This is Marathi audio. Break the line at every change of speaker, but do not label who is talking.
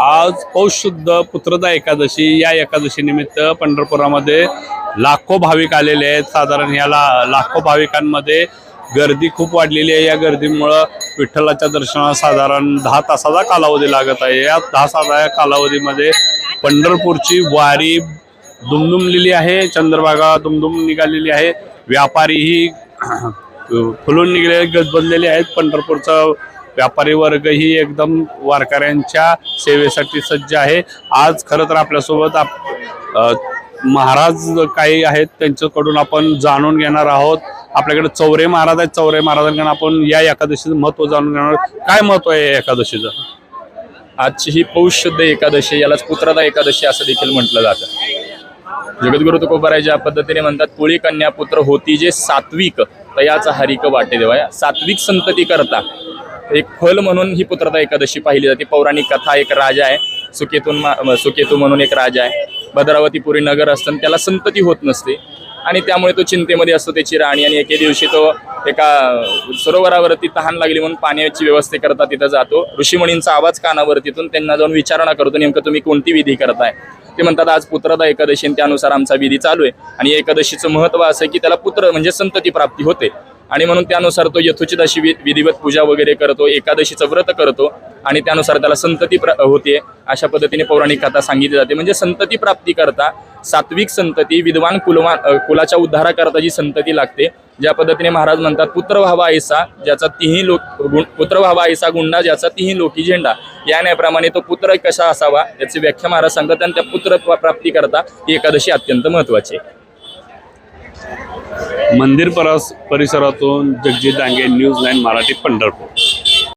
आज पौशुद्ध पुत्रदा एकादशी या एकादशी निमित्त पंढरपुरामध्ये लाखो भाविक आलेले आहेत. साधारण याला लाखो भाविकांमध्ये गर्दी खूप वाढलेली आहे. या गर्दीमुळं विठ्ठलाच्या दर्शनाला साधारण दहा तासाचा कालावधी लागत आहे. या दहा तासाच्या कालावधीमध्ये पंढरपूरची वारी दुमदुमलेली आहे. चंद्रभागा दुमदुम निघालेली आहे. व्यापारीही फुलून निघाले गजबजलेले आहेत. पंढरपूरचा व्यापारी वर्गही एकदम वारकऱ्यांच्या सेवेसाठी सज्ज आहे. आज खरं तर आपल्यासोबत आप महाराज काही आहेत त्यांच्याकडून आपण जाणून घेणार आहोत. आपल्याकडे चौरे महाराज आहेत. चौरे महाराजांकडून आपण या एकादशीचं महत्त्व जाणून घेणार काय महत्त्व आहे या एकादशीचं?
आजची ही पौष शुद्ध एकादशी यालाच पुत्रदा एकादशी असं देखील म्हटलं जातं. जगद्गुरु तुकोबाराय ज्या पद्धतीने म्हणतात पुळी कन्या पुत्र होती जे सात्विक. तयाचा हरिक वाटे देवा या सात्विक संतती करता एक फल म्हणून ही पुत्रदा एकादशी पाहिली जाते. पौराणिक कथा एक राजा आहे. सुकेतून मा- सुकेतू म्हणून एक राजा आहे. भद्रावतीपुरी नगर असतं आणि त्याला संतती होत नसते. आणि त्यामुळे तो चिंतेमध्ये असतो त्याची राणी आणि एके दिवशी तो एका सरोवरावरती तहान लागली म्हणून पाण्याची व्यवस्था करता तिथं जातो. ऋषीमणींचा आवाज कानावर तिथून त्यांना जाऊन विचारणा करतो नेमकं तुम्ही कोणती विधी करताय? ते म्हणतात आज पुत्रदा एकादशी आणि त्यानुसार आमचा विधी चालू आहे. आणि एकादशीचं महत्त्व असं की त्याला पुत्र म्हणजे संतती प्राप्ती होते. आणि म्हणून त्यानुसार तो यथोचित अशी वि- विधिवत पूजा वगैरे करतो एकादशीचं व्रत करतो आणि त्यानुसार त्याला संतती प्र होते अशा पद्धतीने पौराणिक कथा सांगितली जाते. म्हणजे संतती प्राप्ती करता सात्विक संतती विद्वान कुलवान कुलाच्या उद्धाराकरता जी संतती लागते ज्या पद्धतीने महाराज म्हणतात पुत्र व्हावा ऐसा ज्याचा तिही लोक गुण पुत्र व्हावा ऐसा गुंडा ज्याचा तिही लोकी झेंडा. या न्यायाप्रमाणे तो पुत्र कसा असावा याची व्याख्या महाराज सांगतात आणि त्या पुत्र प्राप्ती करता ही एकादशी अत्यंत महत्वाची आहे.
मंदिर परस परिसरातून जगजित डांगे न्यूज नाईन मराठी पंढरपूर.